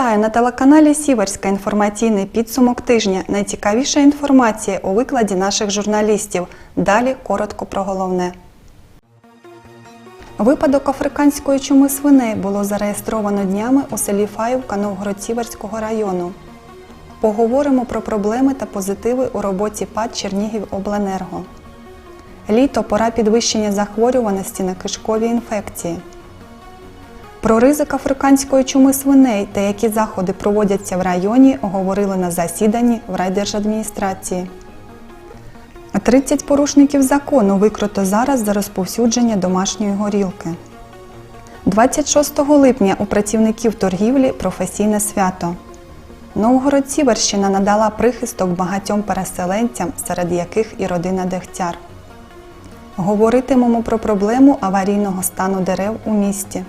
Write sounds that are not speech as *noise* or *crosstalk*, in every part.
Вітаю на телеканалі Сіверська. Інформаційний підсумок тижня. Найцікавіша інформація у викладі наших журналістів. Далі коротко про головне. Випадок африканської чуми свиней було зареєстровано днями у селі Фаївка Новгород-Сіверського району. Поговоримо про проблеми та позитиви у роботі ПАД Чернігівобленерго. Літо пора підвищення захворюваності на кишкові інфекції. Про ризик африканської чуми свиней та які заходи проводяться в районі, говорили на засіданні в райдержадміністрації. 30 порушників закону викрито зараз за розповсюдження домашньої горілки. 26 липня у працівників торгівлі професійне свято. Новгород-Сіверщина надала прихисток багатьом переселенцям, серед яких і родина Дегтяр. Говоритимемо про проблему аварійного стану дерев у місті.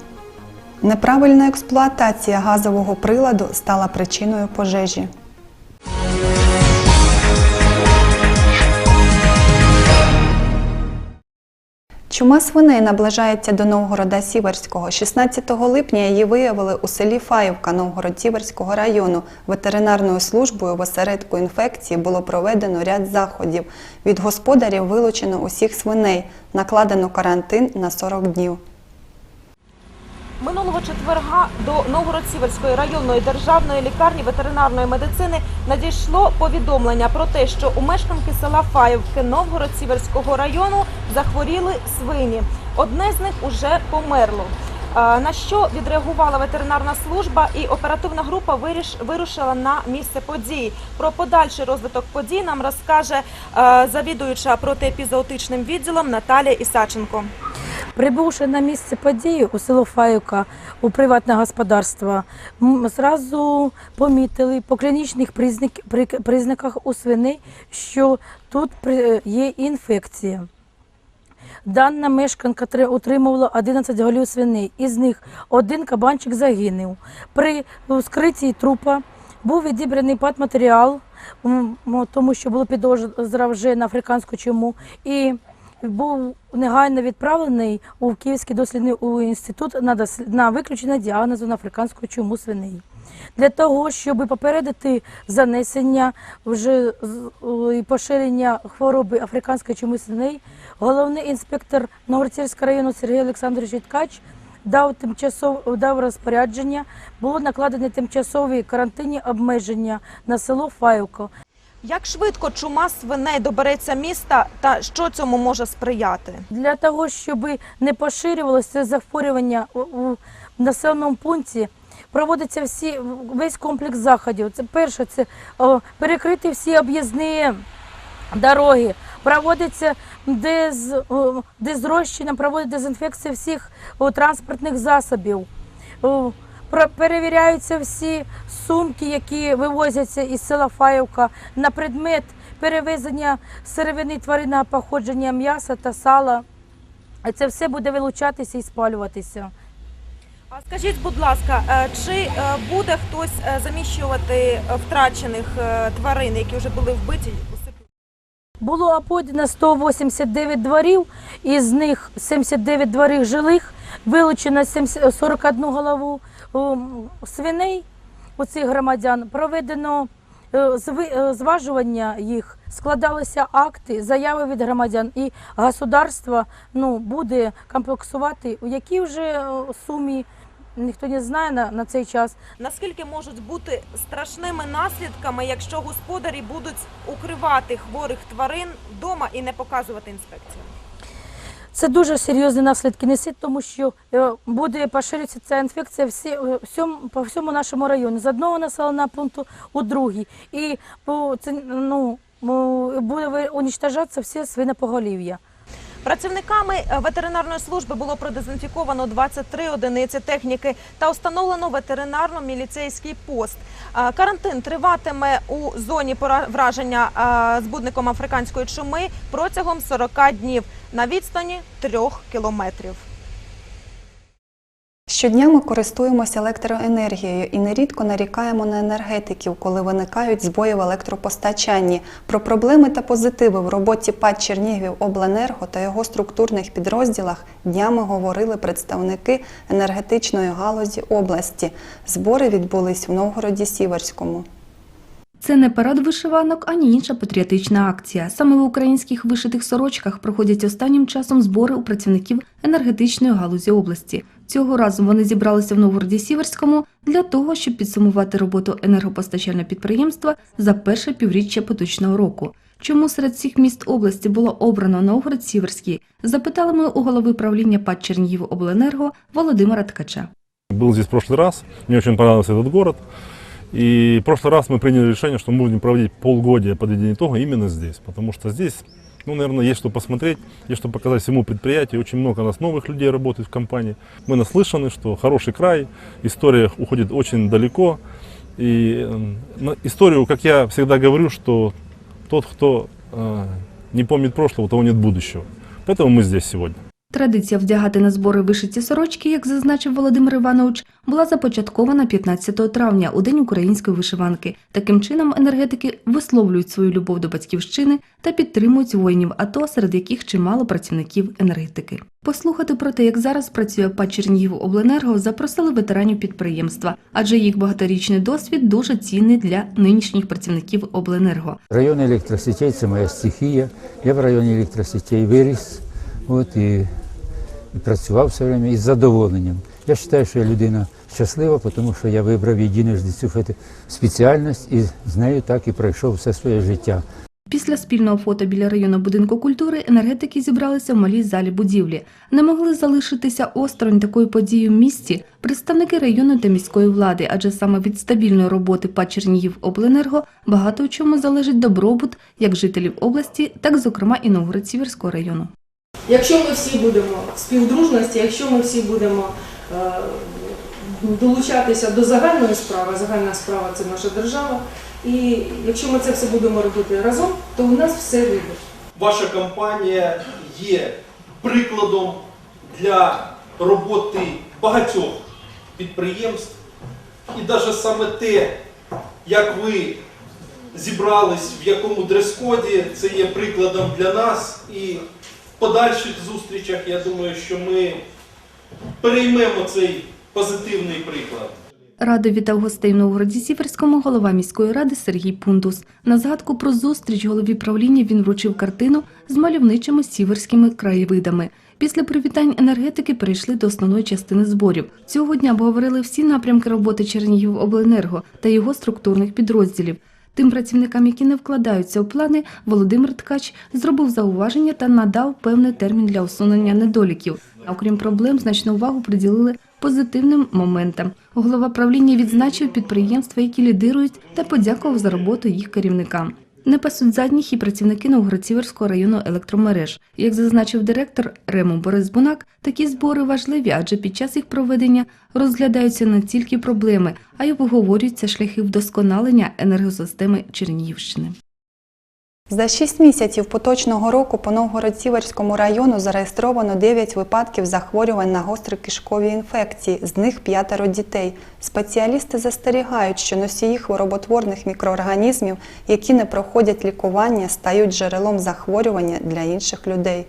Неправильна експлуатація газового приладу стала причиною пожежі. Чума свиней наближається до Новгорода Сіверського. 16 липня її виявили у селі Фаївка Новгород-Сіверського району. Ветеринарною службою в осередку інфекції було проведено ряд заходів. Від господарів вилучено усіх свиней, накладено карантин на 40 днів. Минулого четверга до Новгород-Сіверської районної державної лікарні ветеринарної медицини надійшло повідомлення про те, що у мешканки села Фаївки Новгород-Сіверського району захворіли свині. Одне з них уже померло. На що відреагувала ветеринарна служба і оперативна група вирушила на місце події. Про подальший розвиток подій нам розкаже завідуюча протиепізоотичним відділом Наталія Ісаченко. Прибувши на місце події у село Фаюка у приватне господарство, зразу помітили по клінічних признак, при- признаках у свиней, що тут при- є інфекція. Дана мешканка утримувала 11 голів свиней, із них один кабанчик загинув. При вскритті трупа був відібраний патматеріал, тому що було підозра вже на африканську чуму. І був негайно відправлений у Київський дослідний інститут на, на виключення діагнозу на африканську чуму свиней. Для того, щоб попередити занесення вже і поширення хвороби африканської чуми свиней, головний інспектор Новгородського району Сергій Олександрович Ткач дав тимчасов дав розпорядження, було накладені тимчасові карантинні обмеження на село Фаївко. Як швидко чума свиней добереться міста та що цьому може сприяти? Для того, щоб не поширювалося захворювання у, населеному пункті, проводиться всі весь комплекс заходів. Це перше, це о, перекрити всі об'їзні дороги, проводиться дез, дезрощення, проводить дезінфекція всіх о, транспортних засобів. О, Перевіряються всі сумки, які вивозяться із села Фаївка на предмет перевезення сировини тваринного походження м'яса та сала. Це все буде вилучатися і спалюватися. А скажіть, будь ласка, е, чи е, буде хтось е, заміщувати втрачених тварин, які вже були вбиті? Було оподано 189 дворів, із них 79 дворів жилих, вилучено 41 голову свиней у цих громадян. Проведено е, е, зважування їх, складалися акти, заяви від громадян, і государство ну, буде комплексувати, у якій вже е, сумі. Ніхто не знає на, на цей час. Наскільки можуть бути страшними наслідками, якщо господарі будуть укривати хворих тварин вдома і не показувати інспекцію? Це дуже серйозні наслідки несе, тому що е, буде поширюватися ця інфекція всі, е, всьому, по всьому нашому районі, з одного населеного пункту у другий. І по, це, ну, буде уничтожатися всі свинопоголів'я. Працівниками е, ветеринарної служби було продезінфіковано 23 одиниці техніки та установлено ветеринарно-міліцейський пост. Е, Карантин триватиме у зоні враження е, збудником африканської чуми протягом 40 днів на відстані 3 кілометрів. Щодня ми користуємося електроенергією і нерідко нарікаємо на енергетиків, коли виникають збої в електропостачанні. Про проблеми та позитиви в роботі ПАД Чернігів Обленерго та його структурних підрозділах днями говорили представники енергетичної галузі області. Збори відбулись в Новгороді Сіверському. Це не парад вишиванок, ані інша патріотична акція. Саме в українських вишитих сорочках проходять останнім часом збори у працівників енергетичної галузі області. Цього разу вони зібралися в Новгороді Сіверському для того, щоб підсумувати роботу енергопостачального підприємства за перше півріччя поточного року. Чому серед всіх міст області було обрано Новгород Сіверський? Запитали ми у голови правління ПАД Чернігів Обленерго Володимира Ткача. Был здесь в прошлый раз, мне очень понравился этот город. И в прошлый раз мы приняли решение, что мы будем проводить полгодия подведения итога именно здесь. Потому что здесь, ну, наверное, есть что посмотреть, есть что показать всему предприятию. Очень много у нас новых людей работает в компании. Мы наслышаны, что хороший край, история уходит очень далеко. И э, на историю, как я всегда говорю, что тот, кто э, не помнит прошлого, того нет будущего. Поэтому мы здесь сегодня. Традиція вдягати на збори вишиті сорочки, як зазначив Володимир Іванович, була започаткована 15 травня у День української вишиванки. Таким чином енергетики висловлюють свою любов до батьківщини та підтримують воїнів АТО, серед яких чимало працівників енергетики. Послухати про те, як зараз працює ПАД Чернігів Обленерго, запросили ветеранів підприємства, адже їх багаторічний досвід дуже цінний для нинішніх працівників Обленерго. Район електросетей це моя стихія. Я в районі електросетей виріс от, і працював все время із задоволенням. Я вважаю, що я людина щаслива, тому що я вибрав єдиножды цю спеціальність і з нею так і пройшов все своє життя. Після спільного фото біля району будинку культури енергетики зібралися в малій залі будівлі. Не могли залишитися осторонь такої події в місті представники району та міської влади, адже саме від стабільної роботи ПАД Чернігів Обленерго багато в чому залежить добробут як жителів області, так зокрема і Новгород-Сіверського району. Якщо ми всі будемо співдружності, якщо ми всі будемо е, долучатися до загальної справи, загальна справа це наша держава, і якщо ми це все будемо робити разом, то у нас все вийде. Ваша компанія є прикладом для роботи багатьох підприємств. І навіть саме те, як ви зібрались, в якому дрес-коді, це є прикладом для нас. І подальших зустрічах я думаю, що ми переймемо цей позитивний приклад. Радо вітав гостей в Новгороді Сіверському голова міської ради Сергій Пундус. На згадку про зустріч голові правління він вручив картину з мальовничими сіверськими краєвидами. Після привітань енергетики перейшли до основної частини зборів. Цього дня обговорили всі напрямки роботи Чернігів Обленерго та його структурних підрозділів. Тим працівникам, які не вкладаються у плани, Володимир Ткач зробив зауваження та надав певний термін для усунення недоліків. Окрім проблем, значну увагу приділили позитивним моментам. Голова правління відзначив підприємства, які лідирують, та подякував за роботу їх керівникам. Не пасуть задніх і працівники Новгород-Сіверського району електромереж. Як зазначив директор Рему Борис Бунак, такі збори важливі, адже під час їх проведення розглядаються не тільки проблеми, а й обговорюються шляхи вдосконалення енергосистеми Чернігівщини. За 6 місяців поточного року по Новгород-Сіверському району зареєстровано 9 випадків захворювань на гострі кишкові інфекції, з них п'ятеро дітей. Спеціалісти застерігають, що носії хвороботворних мікроорганізмів, які не проходять лікування, стають джерелом захворювання для інших людей.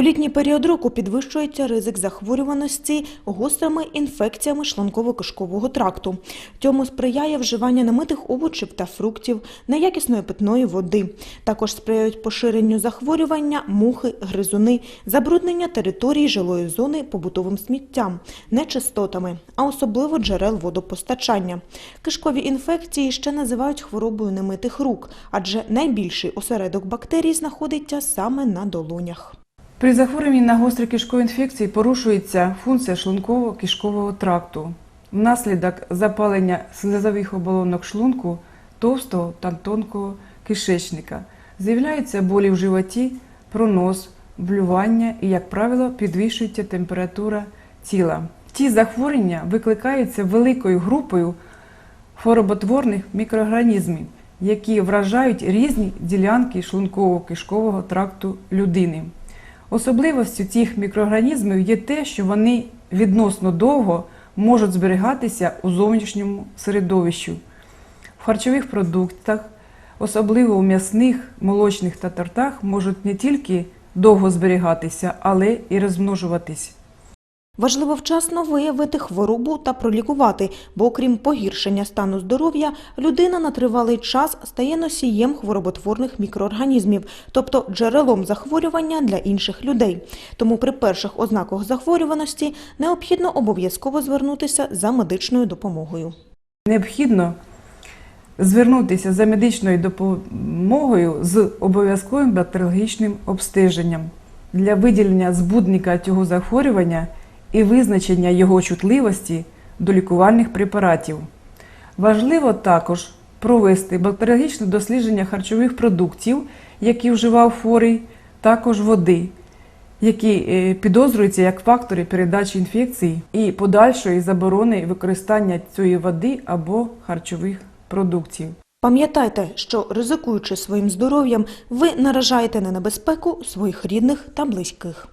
У літній період року підвищується ризик захворюваності гострими інфекціями шлунково-кишкового тракту. Цьому сприяє вживання намитих овочів та фруктів, неякісної питної води. Також сприяють поширенню захворювання, мухи, гризуни, забруднення території жилої зони побутовим сміттям, нечистотами, а особливо джерел водопостачання. Кишкові інфекції ще називають хворобою немитих рук, адже найбільший осередок бактерій знаходиться саме на долонях. При захворюванні на гострі кишкові інфекції порушується функція шлунково-кишкового тракту внаслідок запалення слизових оболонок шлунку товстого та тонкого кишечника. З'являються болі в животі, пронос, блювання і, як правило, підвищується температура тіла. Ці захворювання викликаються великою групою хвороботворних мікроорганізмів, які вражають різні ділянки шлунково-кишкового тракту людини. Особливостю цих мікроорганізмів є те, що вони відносно довго можуть зберігатися у зовнішньому середовищі, в харчових продуктах, особливо у м'ясних, молочних та тортах, можуть не тільки довго зберігатися, але і розмножуватись. Важливо вчасно виявити хворобу та пролікувати, бо окрім погіршення стану здоров'я, людина на тривалий час стає носієм хвороботворних мікроорганізмів, тобто джерелом захворювання для інших людей. Тому при перших ознаках захворюваності необхідно обов'язково звернутися за медичною допомогою. Необхідно звернутися за медичною допомогою з обов'язковим бактеріологічним обстеженням для виділення збудника цього захворювання і визначення його чутливості до лікувальних препаратів. Важливо також провести бактеріологічне дослідження харчових продуктів, які вживав хворий, також води, які е, підозрюються як фактори передачі інфекцій і подальшої заборони використання цієї води або харчових продуктів. Пам'ятайте, що ризикуючи своїм здоров'ям, ви наражаєте на небезпеку своїх рідних та близьких.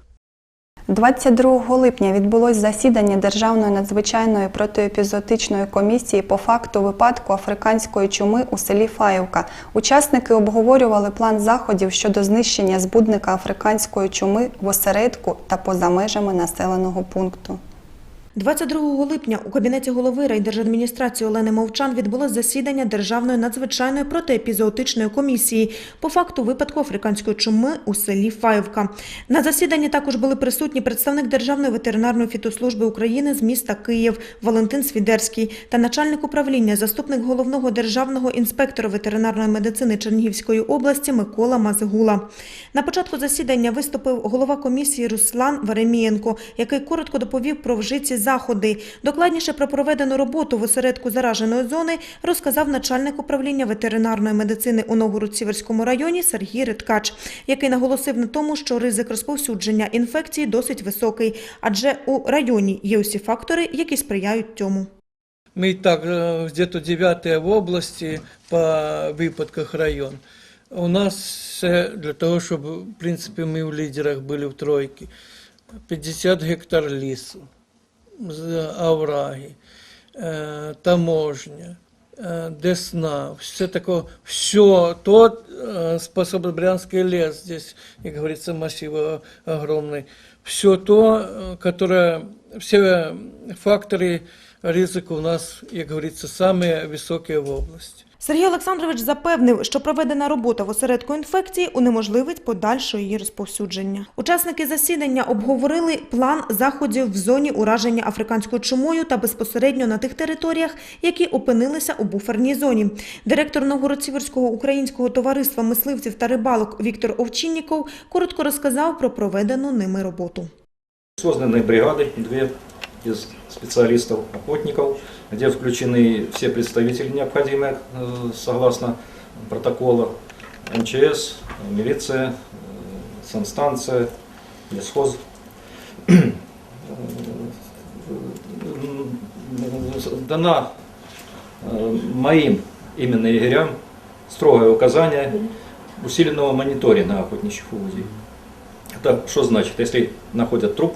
22 липня відбулось засідання Державної надзвичайної протиепізотичної комісії по факту випадку африканської чуми у селі Фаївка. Учасники обговорювали план заходів щодо знищення збудника африканської чуми в осередку та поза межами населеного пункту. 22 липня у кабінеті голови райдержадміністрації Олени Мовчан відбулось засідання Державної надзвичайної протиепізоотичної комісії по факту випадку африканської чуми у селі Фаївка. На засіданні також були присутні представник Державної ветеринарної фітослужби України з міста Київ Валентин Свідерський та начальник управління, заступник головного державного інспектора ветеринарної медицини Чернігівської області Микола Мазгула. На початку засідання виступив голова комісії Руслан Веремієнко, який коротко доповів про вжиті заходи. Докладніше про проведену роботу в осередку зараженої зони розказав начальник управління ветеринарної медицини у Новгород-Сіверському районі Сергій Риткач, який наголосив на тому, що ризик розповсюдження інфекції досить високий, адже у районі є усі фактори, які сприяють цьому. Мы и так э, где-то девятая в области по выпадках район. У нас э, для того, чтобы, в принципе, мы в лидерах были в тройке, 50 гектар лесу, з- овраги, э, таможня, э, Десна, все такое, все то, э, способобрянский лес, здесь, как говорится, массив э, огромный, все то, э, которое, все факторы ризика у нас, как говорится, самые высокие в области. Сергій Олександрович запевнив, що проведена робота в осередку інфекції унеможливить подальше її розповсюдження. Учасники засідання обговорили план заходів в зоні ураження африканською чумою та безпосередньо на тих територіях, які опинилися у буферній зоні. Директор Новгород-Сіверського українського товариства мисливців та рибалок Віктор Овчинніков коротко розказав про проведену ними роботу. Созданы бригады, две из специалистов-охотников, где включены все представители необходимые э, согласно протокола МЧС, милиция, э, санстанция, лесхоз. Э, Дана моим именно егерям строгое указание усиленного мониторинга охотничьих угодий. Это что значит? Если находят труп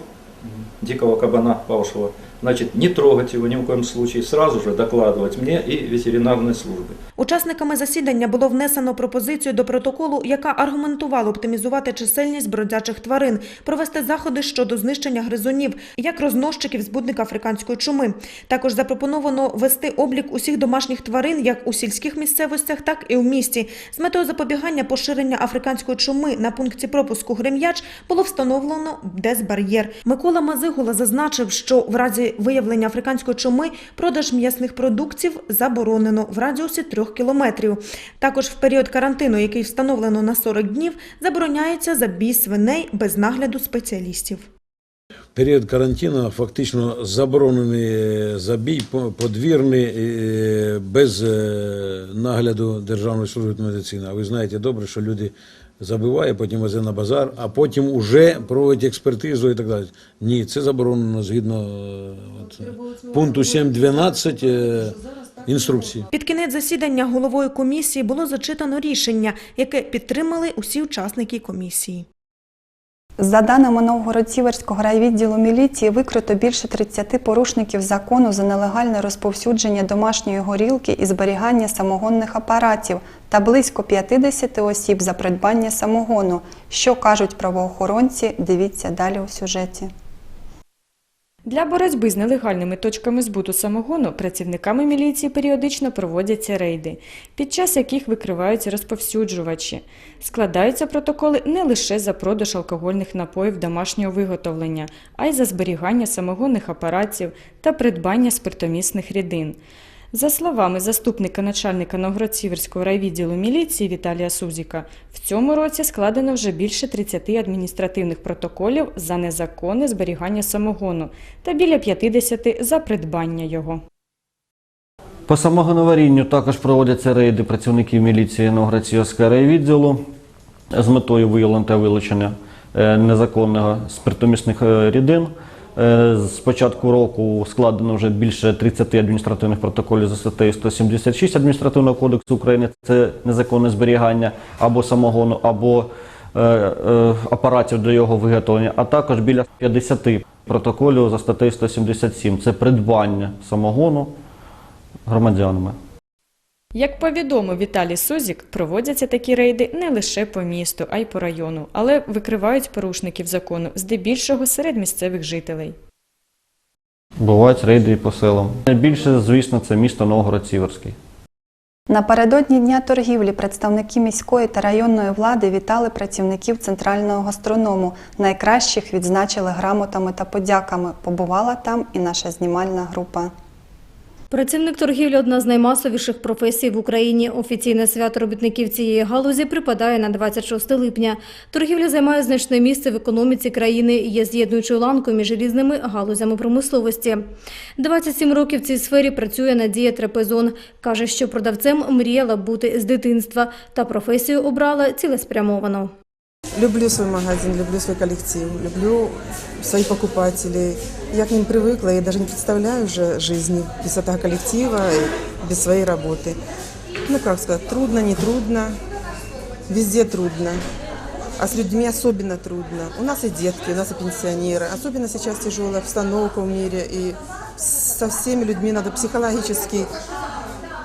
дикого кабана павшего, значит не трогать его ни в коем случае, сразу же докладывать мне и ветеринарной службе. Учасниками засідання було внесено пропозицію до протоколу, яка аргументувала оптимізувати чисельність бродячих тварин, провести заходи щодо знищення гризунів, як рознощиків збудника африканської чуми. Також запропоновано вести облік усіх домашніх тварин як у сільських місцевостях, так і у місті. З метою запобігання поширення африканської чуми на пункті пропуску Грем'яч було встановлено дезбар'єр. Микола Мазигула зазначив, що в разі виявлення африканської чуми продаж м'ясних продуктів заборонено в радіусі трьох кілометрів. Також в період карантину, який встановлено на 40 днів, забороняється забій свиней без нагляду спеціалістів. період карантину фактично заборонений забій по- подвірний е, без е, нагляду Державної служби медицини. А ви знаєте добре, що люди забивають, потім везе на базар, а потім уже проводять експертизу і так далі. Ні, це заборонено згідно е, от, пункту 7.12 е, інструкції. Під кінець засідання головою комісії було зачитано рішення, яке підтримали усі учасники комісії. За даними Новгород-Сіверського райвідділу міліції, викрито більше 30 порушників закону за нелегальне розповсюдження домашньої горілки і зберігання самогонних апаратів та близько 50 осіб за придбання самогону. Що кажуть правоохоронці, дивіться далі у сюжеті. Для боротьби з нелегальними точками збуту самогону працівниками міліції періодично проводяться рейди, під час яких викриваються розповсюджувачі. Складаються протоколи не лише за продаж алкогольних напоїв домашнього виготовлення, а й за зберігання самогонних апаратів та придбання спиртомісних рідин. За словами заступника начальника Новгород-Сіверського райвідділу міліції Віталія Сузіка, в цьому році складено вже більше 30 адміністративних протоколів за незаконне зберігання самогону та біля 50 за придбання його. По самогоноварінню також проводяться рейди працівників міліції Новгород-Сіверського райвідділу з метою виявлення та вилучення е, незаконного спиртомісних е, рідин. Е, З початку року складено вже більше 30 адміністративних протоколів за статтею 176 Адміністративного кодексу України. Це незаконне зберігання або самогону, або е, е, апаратів для його виготовлення, а також біля 50 протоколів за статтею 177. Це придбання самогону громадянами. Як повідомив Віталій Сузік, проводяться такі рейди не лише по місту, а й по району, але викривають порушників закону здебільшого серед місцевих жителей. Бувають рейди і по селам. Найбільше, звісно, це місто Новгород-Сіверський. Напередодні дня торгівлі представники міської та районної влади вітали працівників центрального гастроному. Найкращих відзначили грамотами та подяками. Побувала там і наша знімальна група. Працівник торгівлі одна з наймасовіших професій в Україні. Офіційне свято робітників цієї галузі припадає на 26 липня. Торгівля займає значне місце в економіці країни і є з'єднуючою ланкою між різними галузями промисловості. 27 років в цій сфері працює Надія Трапезон. Каже, що продавцем мріяла бути з дитинства та професію обрала цілеспрямовано. Люблю свой магазин, люблю свой коллектив, люблю своих покупателей. Я к ним привыкла и даже не представляю уже жизни без этого коллектива и без своей работы. Ну, как сказать, трудно, не трудно, везде трудно. А с людьми особенно трудно. У нас и детки, у нас и пенсионеры. Особенно сейчас тяжелая обстановка в мире. И со всеми людьми надо психологически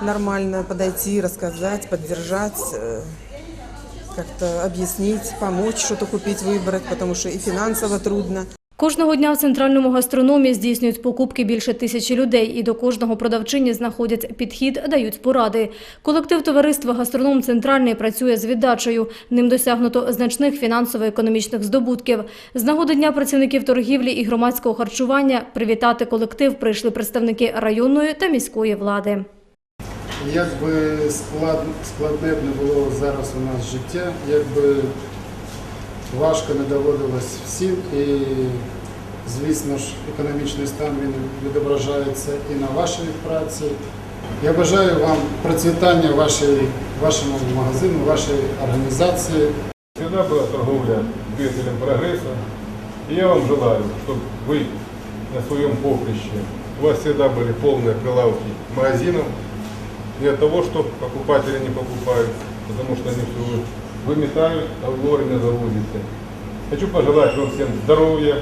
нормально подойти, рассказать, поддержать. э, как-то объяснить, помочь что-то купить, выбрать, потому что и финансово трудно. Кожного дня в центральному гастрономі здійснюють покупки більше тисячі людей, і до кожного продавчині знаходять підхід, дають поради. Колектив товариства Гастроном Центральний працює з віддачею. Ним досягнуто значних фінансово-економічних здобутків. З нагоди дня працівників торгівлі і громадського харчування привітати колектив прийшли представники районної та міської влади. Як би склад, складне б не було зараз у нас життя, як би важко не доводилось всім, і, звісно ж, економічний стан він відображається і на вашій праці. Я бажаю вам процвітання вашої, вашому магазину, вашій організації. Всегда была торговля двигателем прогресса. И я вам желаю, чтобы вы на своем поприще, у вас всегда были полные прилавки магазинов. не от того, что покупатели не покупают, потому что они все выметают, а вовремя завозите. Хочу пожелать вам всем здоровья,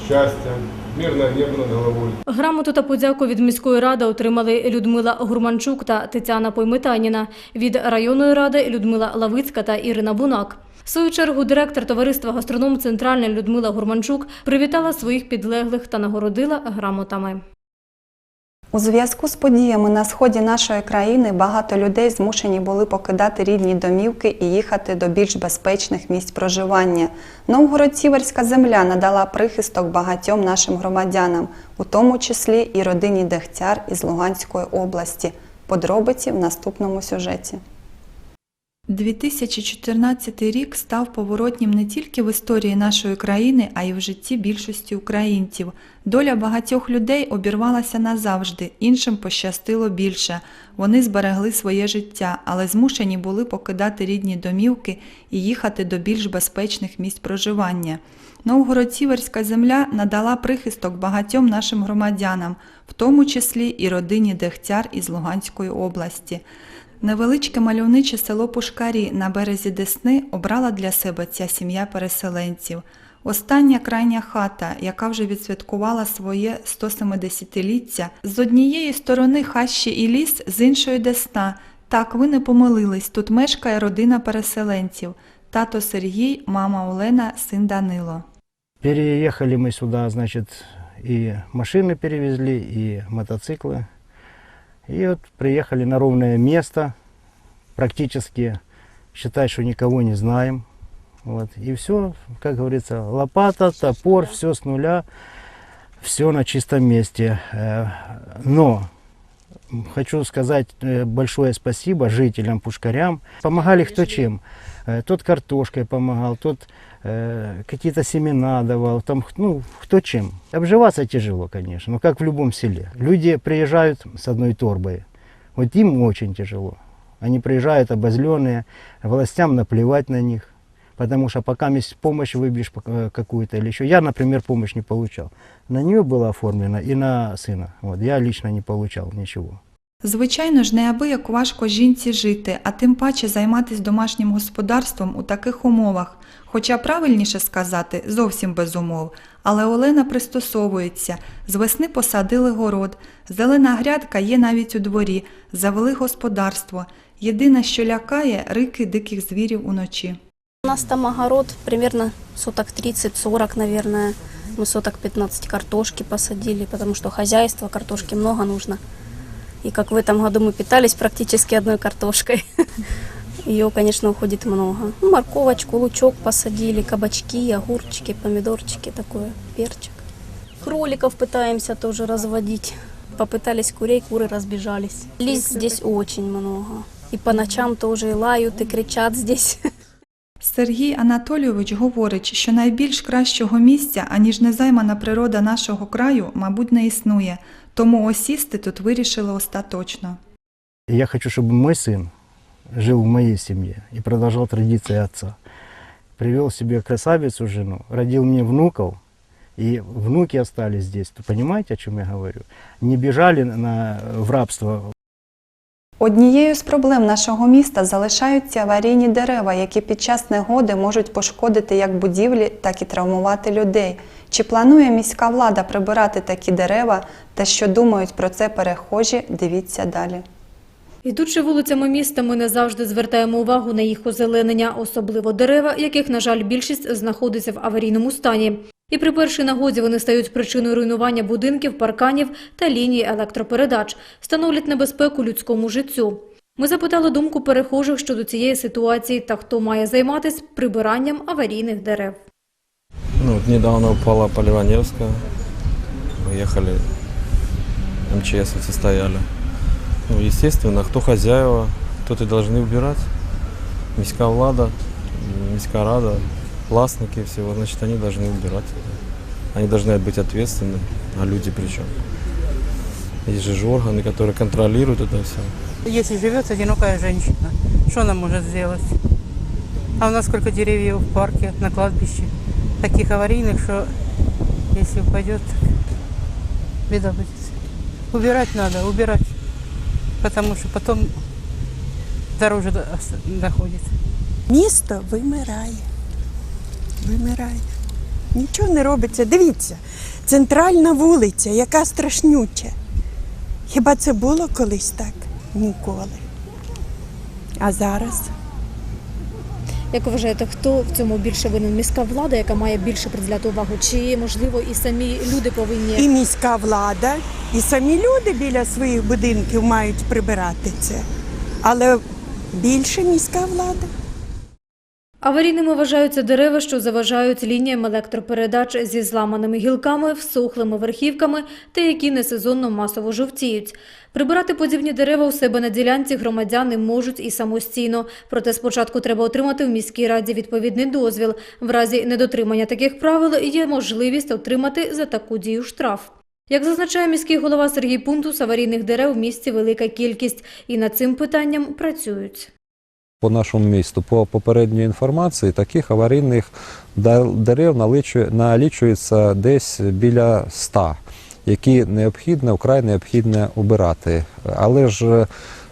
счастья, мирного неба над головой. Грамоту та подяку від міської ради отримали Людмила Гурманчук та Тетяна Пойметаніна. Від районної ради Людмила Лавицька та Ірина Бунак. В свою чергу директор товариства гастроном Центральний Людмила Гурманчук привітала своїх підлеглих та нагородила грамотами. У зв'язку з подіями на сході нашої країни багато людей змушені були покидати рідні домівки і їхати до більш безпечних місць проживання. Новгород-Сіверська земля надала прихисток багатьом нашим громадянам, у тому числі і родині Дегтяр із Луганської області. Подробиці в наступному сюжеті. 2014 рік став поворотнім не тільки в історії нашої країни, а й в житті більшості українців. Доля багатьох людей обірвалася назавжди, іншим пощастило більше. Вони зберегли своє життя, але змушені були покидати рідні домівки і їхати до більш безпечних місць проживання. Новгород-Сіверська земля надала прихисток багатьом нашим громадянам, в тому числі і родині Дегтяр із Луганської області. Невеличке мальовниче село Пушкарі на березі Десни обрала для себе ця сім'я переселенців. Остання крайня хата, яка вже відсвяткувала своє 170-ліття, з однієї сторони хащі і ліс, з іншої десна. Так, ви не помилились, тут мешкає родина переселенців. Тато Сергій, мама Олена, син Данило. Переехали мы сюда, значит, и машины перевезли, и мотоциклы. И вот приехали на ровное место, практически считай, что никого не знаем. Вот. И все, как говорится, лопата, топор, все с нуля, все на чистом месте. Э, Но хочу сказать э, большое спасибо жителям, пушкарям. Помогали кто чем. Э, Тот картошкой помогал, тот э, какие-то семена давал, там, ну, кто чем. Обживаться тяжело, конечно, но как в любом селе. Люди приезжают с одной торбой, вот им очень тяжело. Они приезжают обозленные, властям наплевать на них, потому что пока помощь выбьешь э, какую-то или еще. Я, например, помощь не получал. На нее было оформлено и на сына. Вот, я лично не получал ничего. Звичайно ж, неабияк важко жінці жити, а тим паче займатися домашнім господарством у таких умовах. Хоча правильніше сказати, зовсім без умов. Але Олена пристосовується. З весни посадили город. Зелена грядка є навіть у дворі. Завели господарство. Єдине, що лякає рики диких звірів уночі. У нас там огород примерно соток 30-40, наверное. Мы соток 15 картошки посадили, потому что хозяйство, картошки много нужно. И как в этом году мы питались практически одной картошкой. *laughs* Ее, конечно, уходит много. Ну, морковочку, лучок посадили, кабачки, огурчики, помидорчики, такое, перчик. Кроликов пытаемся тоже разводить. Попытались курей, куры разбежались. Лис здесь очень много. И по ночам тоже и лают, и кричат здесь. *laughs* Сергій Анатолійович говорить, що найбільш кращого місця, аніж незаймана природа нашого краю, мабуть, не існує, тому осісти тут вирішили остаточно. И я хочу, чтобы мой сын жил в моей семье и продолжал традиции отца. Привел себе красавицу жену, родил мне внуков, и внуки остались здесь. Вы понимаете, о чем я говорю? Не бежали на, в рабство Однією з проблем нашого міста залишаються аварійні дерева, які під час негоди можуть пошкодити як будівлі, так і травмувати людей. Чи планує міська влада прибирати такі дерева та що думають про це перехожі, дивіться далі. Йдучи вулицями міста, ми не завжди звертаємо увагу на їх озеленення, особливо дерева, яких, на жаль, більшість знаходиться в аварійному стані. І при першій нагоді вони стають причиною руйнування будинків, парканів та ліній електропередач, становлять небезпеку людському життю. Ми запитали думку перехожих щодо цієї ситуації та хто має займатися прибиранням аварійних дерев. Ну, вот недавно упала Поливаневская. Мы ехали, МЧСовцы стояли. Ну, естественно, кто хозяева, тот и должны убирать. Міська влада, міська рада, Властники всего, значит, они должны убирать. Они должны быть ответственны, а люди при чем? Есть же органы, которые контролируют это все. Если живет одинокая женщина, что она может сделать? А у нас сколько деревьев в парке, на кладбище, таких аварийных, что если упадет, так беда будет. Убирать надо, убирать, потому что потом дороже до- доходит. Місто вимирає. Вимирає. Нічого не робиться. Дивіться, центральна вулиця, яка страшнюча. Хіба це було колись так? Ніколи. А зараз Як ви вважаєте, хто в цьому більше винен? Міська влада, яка має більше приділяти увагу, чи можливо і самі люди повинні і міська влада, і самі люди біля своїх будинків мають прибирати це. Але більше міська влада. Аварійними вважаються дерева, що заважають лініям електропередач зі зламаними гілками, всохлими верхівками та які несезонно масово жовтіють. Прибирати подібні дерева у себе на ділянці громадяни можуть і самостійно. Проте спочатку треба отримати в міській раді відповідний дозвіл. В разі недотримання таких правил є можливість отримати за таку дію штраф. Як зазначає міський голова Сергій Пунтус, аварійних дерев в місті велика кількість і над цим питанням працюють. По нашому місту, по попередньої інформації, таких аварійних дерев налічує- налічується десь біля 100, які необхідно, вкрай необхідно убирати. Але ж е,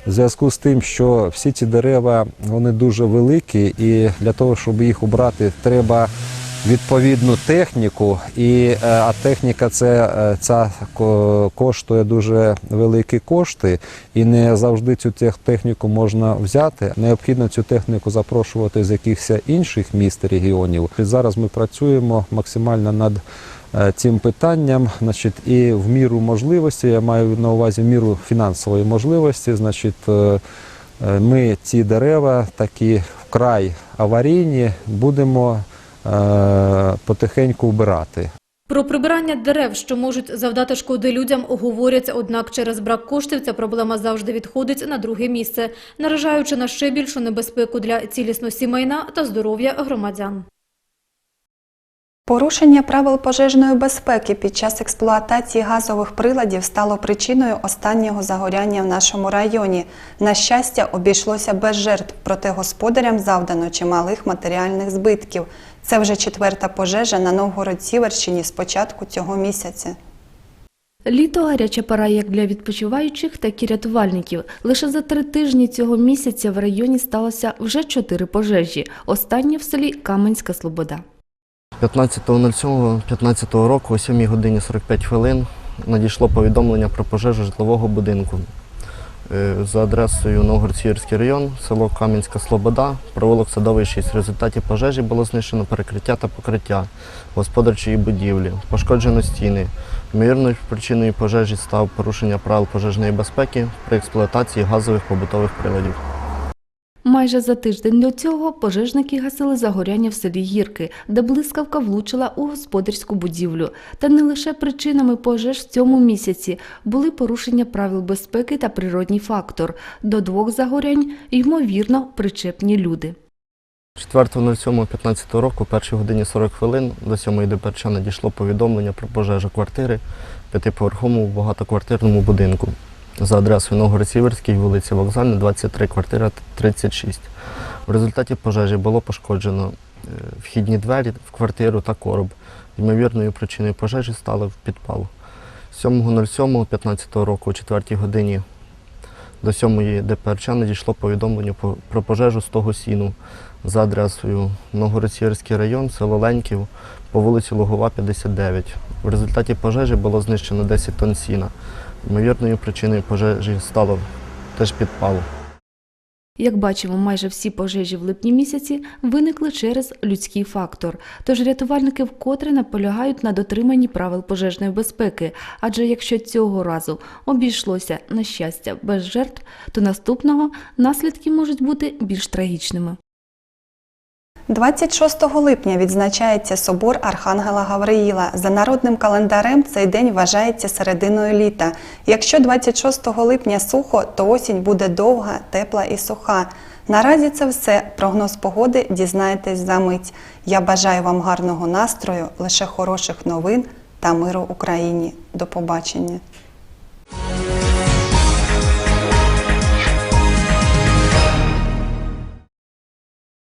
в зв'язку з тим, що всі ці дерева вони дуже великі, і для того, щоб їх убрати, треба відповідну техніку, і, е, а техніка це, е, ця коштує дуже великі кошти, і не завжди цю техніку можна взяти. Необхідно цю техніку запрошувати з якихось інших міст регіонів. І зараз ми працюємо максимально над е, цим питанням, значить, і в міру можливості, я маю на увазі міру фінансової можливості, значить, ми ці дерева такі вкрай аварійні будемо потихеньку вбирати. Про прибирання дерев, що можуть завдати шкоди людям, говорять, однак через брак коштів ця проблема завжди відходить на друге місце, наражаючи на ще більшу небезпеку для цілісності майна та здоров'я громадян. Порушення правил пожежної безпеки під час експлуатації газових приладів стало причиною останнього загоряння в нашому районі. На щастя, обійшлося без жертв, проте господарям завдано чималих матеріальних збитків. Це вже четверта пожежа на Новгород-Сіверщині з початку цього місяця. Літо гаряча пора як для відпочиваючих, так і рятувальників. Лише за три тижні цього місяця в районі сталося вже чотири пожежі. Останнє в селі Каменська Слобода. 15.07.15 року о 7 годині 45 хвилин надійшло повідомлення про пожежу житлового будинку за адресою Новгород-Сіверський район, село Кам'янська Слобода, провулок Садовий 6. В результаті пожежі було знищено перекриття та покриття господарчої будівлі, пошкоджено стіни. Ймовірною причиною пожежі став порушення правил пожежної безпеки при експлуатації газових побутових приладів. Майже за тиждень до цього пожежники гасили загоряння в селі Гірки, де блискавка влучила у господарську будівлю. Та не лише причинами пожеж в цьому місяці були порушення правил безпеки та природній фактор. До двох загорянь, ймовірно, причепні люди. 4.07.15 року, 1 годині 40 хвилин до 7 ДПРЧ надійшло повідомлення про пожежу квартири в п'ятиповерховому багатоквартирному будинку за адресою Новгород-Сіверський, вулиця Вокзальна, 23, квартира 36. В результаті пожежі було пошкоджено е, вхідні двері в квартиру та короб. Ймовірною причиною пожежі стало підпал. 7.07.15 року, о 4 годині до 7 ДПРЧ надійшло повідомлення про пожежу з того сіну за адресою Новгород-Сіверський район, село Леньків, по вулиці Лугова, 59. В результаті пожежі було знищено 10 тонн сіна. Ймовірною причиною пожежі стало теж підпал. Як бачимо, майже всі пожежі в липні місяці виникли через людський фактор. Тож рятувальники вкотре наполягають на дотриманні правил пожежної безпеки. Адже якщо цього разу обійшлося на щастя без жертв, то наступного наслідки можуть бути більш трагічними. 26 липня відзначається собор Архангела Гавриїла. За народним календарем цей день вважається серединою літа. Якщо 26 липня сухо, то осінь буде довга, тепла і суха. Наразі це все. Прогноз погоди дізнаєтесь за мить. Я бажаю вам гарного настрою, лише хороших новин та миру Україні. До побачення.